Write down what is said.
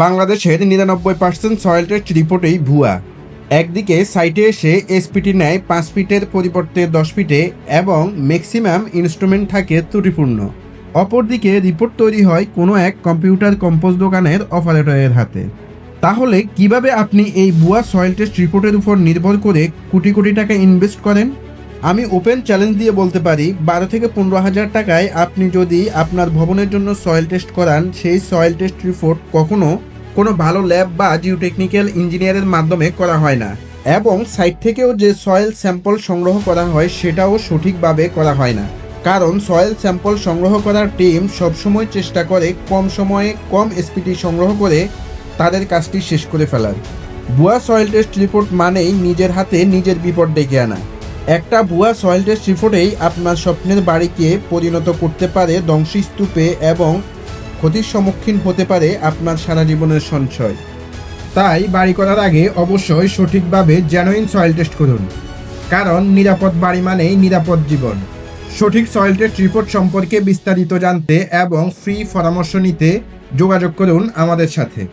বাংলাদেশের নিরানব্বই percent soil test রিপোর্টেই ভুয়া। একদিকে সাইটে এসে এসপিটি নেয় পাঁচ ফিটের পরিবর্তে দশ ফিটে এবং ম্যাক্সিমাম ইনস্ট্রুমেন্ট থাকে ত্রুটিপূর্ণ। অপরদিকে রিপোর্ট তৈরি হয় কোনো এক কম্পিউটার কম্পোজ দোকানের অপারেটরের হাতে। তাহলে কীভাবে আপনি এই ভুয়া সয়েল টেস্ট রিপোর্টের উপর নির্ভর করে কোটি কোটি টাকা ইনভেস্ট করেন? আমি ওপেন চ্যালেঞ্জ দিয়ে বলতে পারি, বারো থেকে পনেরো হাজার টাকায় আপনি যদি আপনার ভবনের জন্য সয়েল টেস্ট করান, সেই সয়েল টেস্ট রিপোর্ট কখনো কোনো ভালো ল্যাব বা জিওটেকনিক্যাল ইঞ্জিনিয়ারের মাধ্যমে করা হয় না। এবং সাইট থেকেও যে সয়েল স্যাম্পল সংগ্রহ করা হয়, সেটাও সঠিকভাবে করা হয় না। কারণ সয়েল স্যাম্পল সংগ্রহ করার টিম সবসময় চেষ্টা করে কম সময়ে কম এসপিটি সংগ্রহ করে তাদের কাজটি শেষ করে ফেলার। ভুয়া সয়েল টেস্ট রিপোর্ট মানেই নিজের হাতে নিজের বিপদ ডেকে আনা। একটা ভুয়া সয়েল টেস্ট রিপোর্টেই আপনার স্বপ্নের বাড়িকে পরিণত করতে পারে, ধ্বংসস্তূপে এবং ক্ষতির সম্মুখীন হতে পারে আপনার সারা জীবনের সঞ্চয়। তাই বাড়ি করার আগে অবশ্যই সঠিকভাবে জেনুইন সয়েল টেস্ট করুন। কারণ নিরাপদ বাড়ি মানেই নিরাপদ জীবন। সঠিক সয়েল টেস্ট রিপোর্ট সম্পর্কে বিস্তারিত জানতে এবং ফ্রি পরামর্শ নিতে যোগাযোগ করুন আমাদের সাথে।